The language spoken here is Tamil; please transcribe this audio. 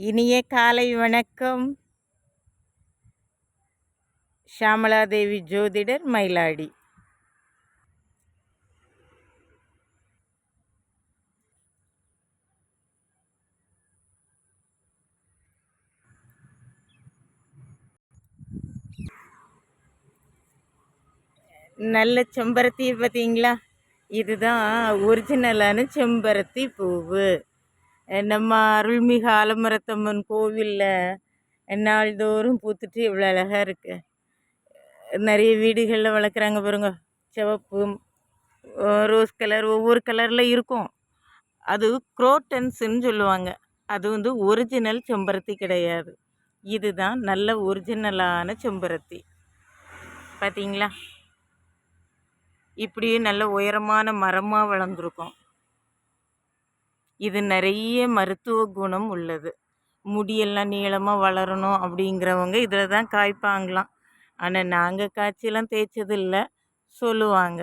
இனிய காலை வணக்கம். ஷாமலாதேவி ஜோதிடர் மயிலாடி. நல்ல செம்பருத்தி பார்த்தீங்களா? இதுதான் ஒரிஜினலான செம்பருத்தி பூவு. நம்ம அருள்மிகு ஆலமரத்தம்மன் கோவிலில் நாள்தோறும் பூத்துட்டு இவ்வளோ அழகாக இருக்கு. நிறைய வீடுகளில் வளர்க்குறாங்க பாருங்க. சிவப்பு ரோஸ் கலர் ஒவ்வொரு கலரில் இருக்கும். அது குரோட்டன்ஸுன்னு சொல்லுவாங்க. அது வந்து ஒரிஜினல் செம்பருத்தி கிடையாது. இதுதான் நல்ல ஒரிஜினலான செம்பருத்தி. பார்த்தீங்களா இப்படியே நல்ல உயரமான மரமாக வளர்ந்துருக்கும். இது நிறைய மருத்துவ குணம் உள்ளது. முடியெல்லாம் நீளமாக வளரணும் அப்படிங்கிறவங்க இதில் தான் காய்ப்பாங்களாம். ஆனால் நாங்கள் காய்ச்சிலாம் தேய்ச்சது இல்லை சொல்லுவாங்க.